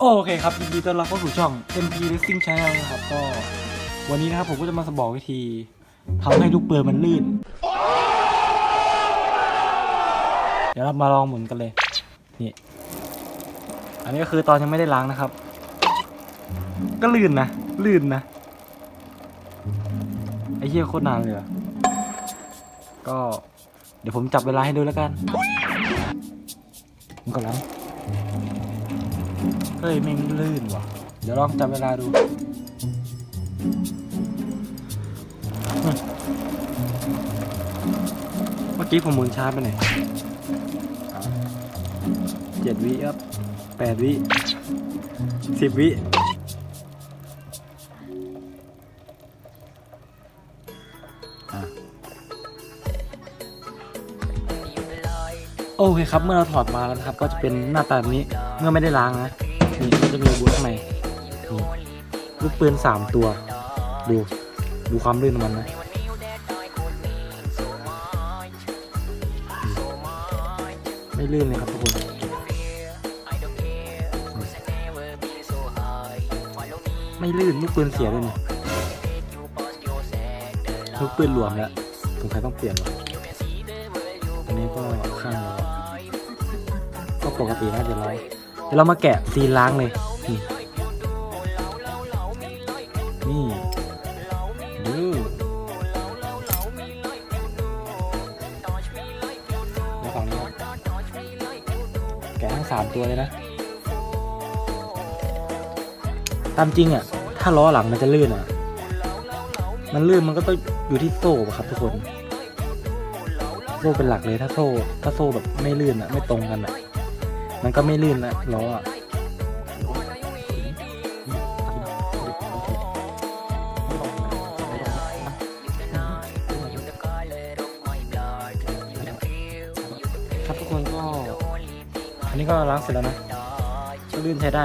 โอเคครับยินดีต้อนรับเข้าสู่ช่อง MP Racing Channel นะครับก็วันนี้นะครับผมก็จะมาสบอกวิธีทำให้ลูกเปืนมันลื่น เดี๋ยวเรามาลองหมุนกันเลย นี่ อันนี้ก็คือตอนยังไม่ได้ล้างนะครับ ก็ลื่นนะ ลื่นนะ ไอ้เหี้ยโคตรนานเลยอะก็เดี๋ยวผมจับเวลาให้ดูแล้วกันผมก็ล้าง เฮ้ยแม่งลื่นว่ะ เดี๋ยวลองจับเวลาดูเมื่อกี้ผมหมุนช้าไปไหนเจ็ดวิครับแปดวิสิบวิโอเคครับ เมื่อเราถอดมาแล้วนะครับ ก็จะเป็นหน้าตาแบบนี้ เมื่อไม่ได้ล้างนะ นี่ก็จะมีบูทข้างในนี่ลูกปืนสามตัว ดู ดูความลื่นของมันนะไม่ลื่นเลยครับทุกคนไม่ลื่นลูกปืนเสียด้วยเนี่ยลูกปืนหลวมแล้วสงสัยต้องเปลี่ยนว่ะอันนี้ก็ข้างก็ปกติน่าจะเดี๋ย เราเดี๋ยวเรามาแกะซีนล้างเลย นี่ดูเดี๋ยวฝั่งนี้แกะทั้งสามตัวเลยนะ ตามจริงอะ ถ้าล้อหลังมันจะลื่นอะ มันลื่นมันก็ต้องอยู่ที่โซ่ครับทุกคน โซ่เป็นหลักเลยถ้าโซ่ ถ้าโซ่แบบไม่ลื่นอะ ไม่ตรงกันอะ มันก็ไม่ลื่นนะล้ออะครับทุกคนก็ อันนี้ก็ล้างเสร็จแล้วนะก็ลื่นใช้ได้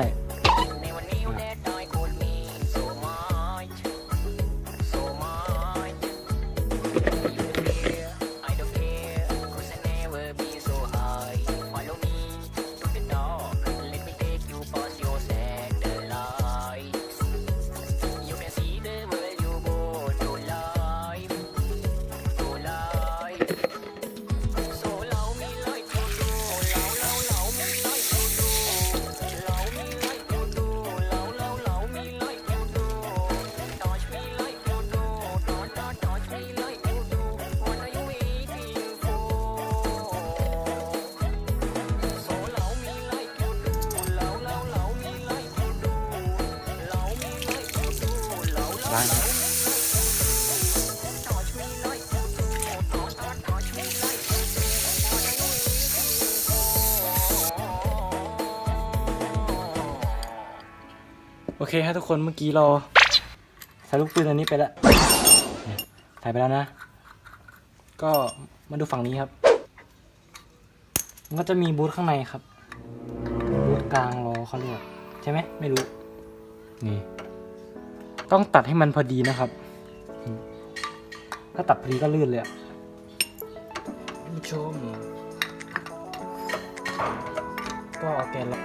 ล้โอเคครับทุกคนเมื่อกี้เราใส่ลูกปืนอันนี้ไปแล้วเนี่ยไปแล้วนะ ก็มาดูฝั่งนี้ครับ มันก็จะมีบูธข้างในครับ บูธกลางรอเขาเรียกใช่ไหมไม่รู้ นี่ ต้องตัดให้มันพอดีนะครับอืมถ้าตัดพอดีก็ลื่นเลยอะท่านผู้ชมก็เอาแกนละ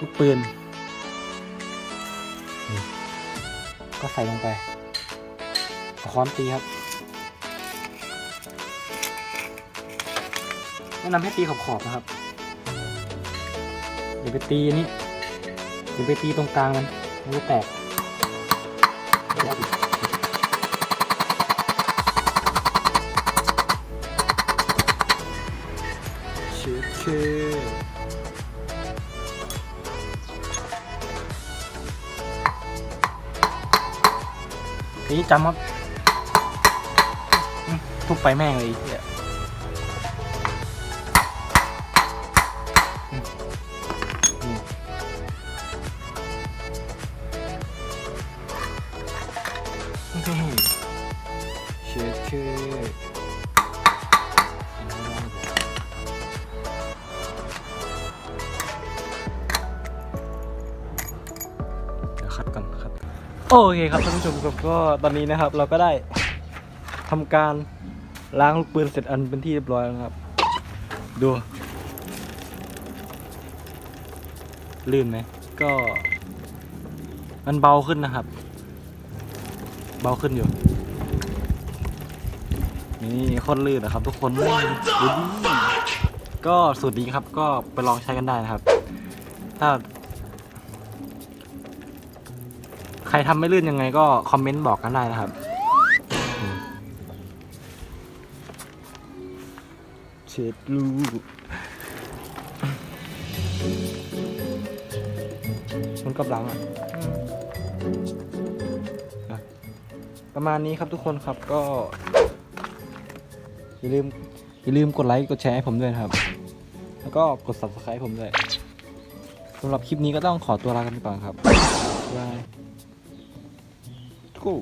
ลูกปืนนี่ก็ใส่ลงไปเอาค้อนตีครับแนะนำให้ตีขอบๆนะครับอย่าไปตีอันนี้อย่าไปตีตรงกลางมันมันจะแตกเพี่จำครับทุบไปแม่งเลยอ้เหี้ย เชือเชือเดี๋ยวคัดก่อนคัดโอเคครับท่านผู้ชมครับก็ตอนนี้นะครับ เราก็ได้ทำการล้างลูกปืนเสร็จอันเป็นที่เรียบร้อยแล้วนะครับ ดูลื่นไหมก็มันเบาขึ้นนะครับ เบาขึ้นอยู่ นี่โคนลื่นนะครับ ทุกคนดูดิก็สูตรนี้ครับ ก็ไปลองใช้กันได้นะครับ ถ้า ใครทำไม่ลื่นยังไงก็คอมเมนต์บอกกันได้นะครับเช็ดลูกมันกำลังอะอะ ประมาณนี้ครับทุกคนครับก็ อย่าลืมอย่าลืมกดไลค์กดแชร์ให้ผมด้วยนะครับ แล้วก็กด subscribe ผมด้วยสำหรับคลิปนี้ก็ต้องขอตัวลากันไปก่อนครับบ๊ายบายกู